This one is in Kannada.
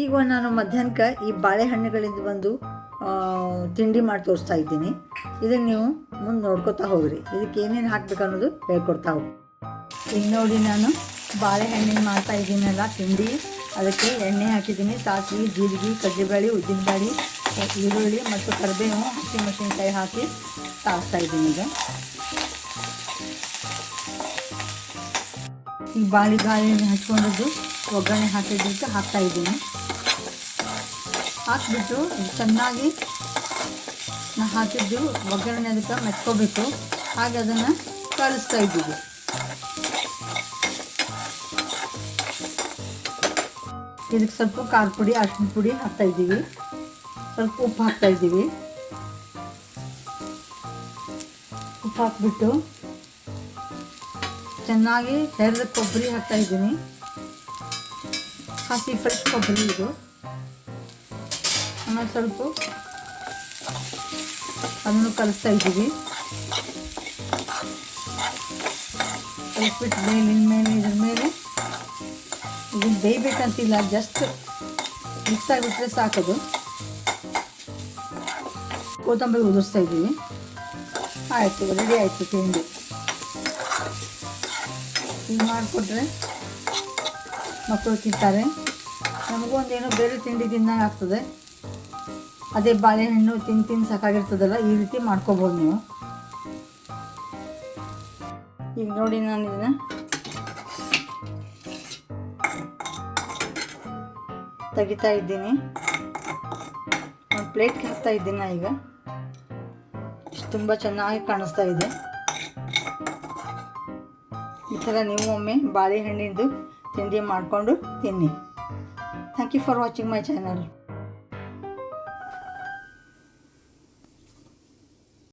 ಈಗ ನಾನು ಮಧ್ಯಾಹ್ನಕ್ಕೆ ಈ ಬಾಳೆಹಣ್ಣುಗಳಿಂದ ಒಂದು ತಿಂಡಿ ಮಾಡಿ ತೋರಿಸ್ತಾ ಇದ್ದೀನಿ. ಇದನ್ನು ನೀವು ಮುಂದೆ ನೋಡ್ಕೊತಾ ಹೋಗ್ರಿ. ಇದಕ್ಕೆ ಏನೇನು ಹಾಕ್ಬೇಕು ಅನ್ನೋದು ಹೇಳ್ಕೊಡ್ತಾ ಹೋಗಿ ಈಗ ನೋಡಿ ನಾನು ಬಾಳೆಹಣ್ಣಿನ ಮಾಡ್ತಾ ಇದ್ದೀನಲ್ಲ, ತಿಂಡಿ. ಅದಕ್ಕೆ ಎಣ್ಣೆ ಹಾಕಿದ್ದೀನಿ. ಸಾಸಿವೆ, ಜೀರಿಗೆ ಕಡ್ಲೆಬೇಳೆ ಉದ್ದಿನಬೇಳೆ ಈರುಳ್ಳಿ ಮತ್ತು ಕರಿಬೇವು ಹಸಿಮೆಣಸಿನ್ಕಾಯಿ ಹಾಕಿ ಸಾರಿಸ್ತಾ ಇದ್ದೀನಿ ಈಗ. ಈ ಬಾಳೆ ಬಾಳೆ ಹಚ್ಕೊಂಡಿದ್ದು ಒಗ್ಗರಣೆ ಹಾಕಿದ್ದಕ್ಕೆ ಹಾಕ್ತಾ ಇದ್ದೀನಿ. ಹಾಕಿಬಿಟ್ಟು ಚೆನ್ನಾಗಿ ನಾ ಹಾಕಿದ್ದು ಒಗ್ಗರಣೆ ಅದಕ್ಕೆ ಮೆತ್ಕೋಬೇಕು. ಹಾಗೆ ಅದನ್ನು ಕಳಿಸ್ತಾ ಇದ್ದೀವಿ. ಇದಕ್ಕೆ ಸ್ವಲ್ಪ ಖಾರ ಪುಡಿ, ಅರ್ಶಿನ ಪುಡಿ ಹಾಕ್ತಾ ಇದ್ದೀವಿ. ಸ್ವಲ್ಪ ಉಪ್ಪು ಹಾಕ್ತಾ ಇದ್ದೀವಿ. ಉಪ್ಪು ಹಾಕ್ಬಿಟ್ಟು ಚೆನ್ನಾಗಿ ಹೆರ್ದ ಕೊಬ್ಬರಿ ಹಾಕ್ತಾ ಇದ್ದೀನಿ. ಹಸಿ ಫ್ರೆಶ್ ಕೊಬ್ಬರಿ ಇದು. ಆಮೇಲೆ ಸ್ವಲ್ಪ ಅದನ್ನು ಕಲಿಸ್ತಾ ಇದ್ದೀವಿ. ಕಲಿಸ್ಬಿಟ್ಟು ಮೇಲಿನ ಮೇಲೆ, ಇದ್ರ ಮೇಲೆ. ಇದನ್ನ ಬೇಯಬೇಕಂತಿಲ್ಲ ಜಸ್ಟ್ ಮಿಕ್ಸ್ ಆಗಿಬಿಟ್ರೆ ಸಾಕದು. ಕೊತ್ತಂಬರಿ ಉದುರಿಸ್ತಾ ಇದ್ದೀವಿ. ಆಯಿತು ರೆಡಿ ಆಯಿತು ತಿಂಡಿ. ಇದು ಮಾಡಿಕೊಟ್ರೆ ಮಕ್ಕಳು ತಿಂತಾರೆ. ನಮಗೂ ಒಂದೇನೋ ಬೇರೆ ತಿಂಡಿ ತಿನ್ನಂಗೆ ಆಗ್ತದೆ. ಅದೇ ಬಾಳೆಹಣ್ಣು ತಿಂದು ತಿಂದು ಸಾಕಾಗಿರ್ತದಲ್ಲ, ಈ ರೀತಿ ಮಾಡ್ಕೋಬೋದು ನೀವು. ಈಗ ನೋಡಿ ನಾನು ಇದನ್ನ. ತೆಗಿತಾ ಇದ್ದೀನಿ. ಒಂದು ಪ್ಲೇಟ್ಗೆ ಹಾಕ್ತಾ ಇದ್ದೀನಿ ಈಗ. ತುಂಬ ಚೆನ್ನಾಗಿ ಕಾಣಿಸ್ತಾ ಇದೆ. ಥರ ನೀವು ಒಮ್ಮೆ ಬಾಳೆಹಣ್ಣಿಂದು ತಿಂಡಿ ಮಾಡಿಕೊಂಡು ತಿನ್ನಿ. Thank you for watching my channel